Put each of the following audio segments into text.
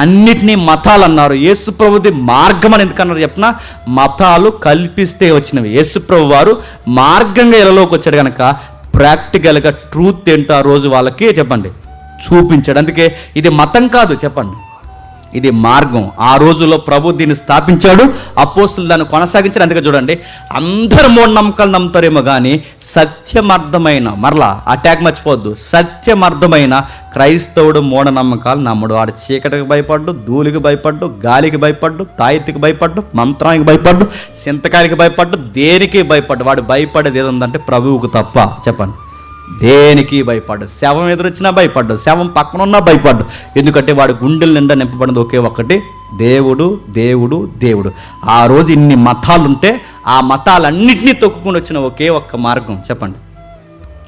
అన్నిటినీ మతాలు అన్నారు యేసుప్రభుది మార్గం అని ఎందుకన్నారు చెప్పిన మతాలు కల్పిస్తే వచ్చినవి. యేసుప్రభు వారు మార్గంగా ఎలలోకి వచ్చాడు కనుక ప్రాక్టికల్గా ట్రూత్ ఏంటో ఆ రోజు వాళ్ళకి చెప్పండి. చూపించాడు. అందుకే ఇది మతం కాదు చెప్పండి. ఇది మార్గం. ఆ రోజుల్లో ప్రభు దీన్ని స్థాపించాడు అపోస్తులు దాన్ని కొనసాగించారు. అందుకే చూడండి అందరు మూఢనమ్మకాలు నమ్ముతారేమో కానీ సత్యమర్థమైన మరలా అటాక్ మర్చిపోవద్దు సత్యమర్థమైన క్రైస్తవుడు మూఢనమ్మకాలు నమ్మడు. వాడు చీకటికి భయపడ్డు ధూళికి భయపడ్డు గాలికి భయపడ్డు తాయితికి భయపడ్డు మంత్రానికి భయపడ్డు చింతకాయలకి భయపడ్డు దేనికి భయపడ్డు? వాడు భయపడేది ఏదంటే ప్రభువుకు తప్ప. చెప్పండి. దేనికి భయపడ్డు? శవం ఎదురొచ్చినా భయపడ్డు. శవం పక్కన ఉన్నా భయపడ్డు. ఎందుకంటే వాడు గుండెల నిండా నింపబడినది ఒకే ఒక్కటి. దేవుడు దేవుడు దేవుడు. ఆ రోజు ఇన్ని మతాలుంటే ఆ మతాలన్నింటినీ తొక్కుకొని వచ్చిన ఒకే ఒక్క మార్గం. చెప్పండి.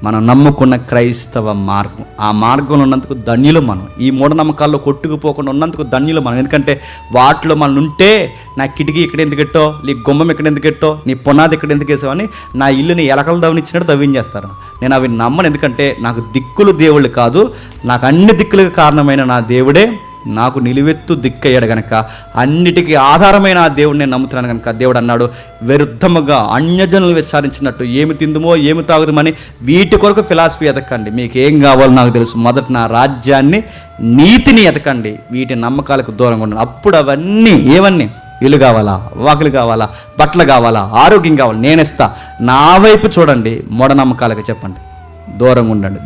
మనం నమ్ముకున్న క్రైస్తవ మార్గం. ఆ మార్గంలో ఉన్నందుకు ధన్యులు మనం. ఈ మూఢనమ్మకాల్లో కొట్టుకుపోకుండా ఉన్నందుకు ధన్యులు మనం. ఎందుకంటే వాటిలో మనం ఉంటే నా కిటికీ ఇక్కడ ఎందుకు పెట్టో నీ గుమ్మం ఇక్కడ ఎందుకు పెట్టో నీ పునాది ఇక్కడ ఎందుకు వేసావని నా ఇల్లుని ఎలకలు దవనిచ్చినట్టు దవ్వించేస్తారు. నేను అవి నమ్మను. ఎందుకంటే నాకు దిక్కులు దేవుళ్ళు కాదు. నాకు అన్ని దిక్కులకు కారణమైన నా దేవుడే నాకు నిలువెత్తు దిక్కయ్యాడు గనక అన్నిటికీ ఆధారమైన ఆ దేవుడిని నేను నమ్ముతున్నాను కనుక దేవుడు అన్నాడు విరుద్ధముగా అన్యజనులు విచారించినట్టు ఏమి తిందుమో ఏమి తాగుదమని వీటి కొరకు ఫిలాసఫీ ఎదకండి మీకు ఏం కావాలో నాకు తెలుసు. మొదట నా రాజ్యాన్ని నీతిని ఎతకండి. వీటి నమ్మకాలకు దూరంగా ఉండండి. అప్పుడు అవన్నీ ఏవన్నీ? ఇల్లు కావాలా? వాకిలు కావాలా? బట్టలు కావాలా? ఆరోగ్యం కావాలా? నేనిస్తా. నా వైపు చూడండి. మూఢనమ్మకాలకు చెప్పండి. దూరంగా ఉండండి.